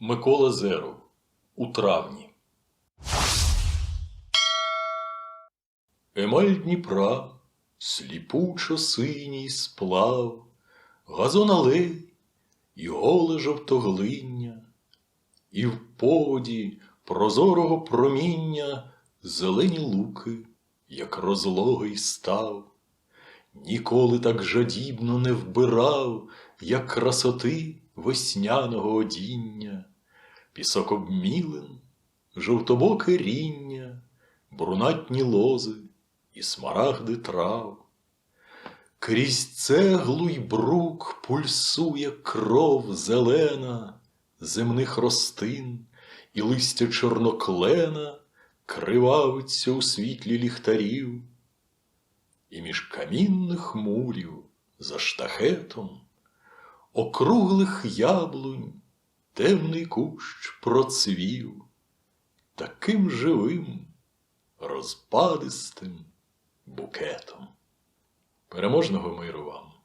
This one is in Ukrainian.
Микола Зеров у травні. Емаль Дніпра, сліпучо синій сплав, газон і голе жовтоглиння, і в поводі прозорого проміння зелені луки, як розлогий став. Ніколи так жадібно не вбирав, як красоти весняного одіння, пісок обмілен, жовтобоке ріння, брунатні лози і смарагди трав. Крізь цеглу й брук пульсує кров зелена земних ростин, і листя чорноклена кривавиться у світлі ліхтарів. І між камінних мурів за штахетом округлих яблунь темний кущ процвів таким живим, розпадистим букетом. Переможного миру вам!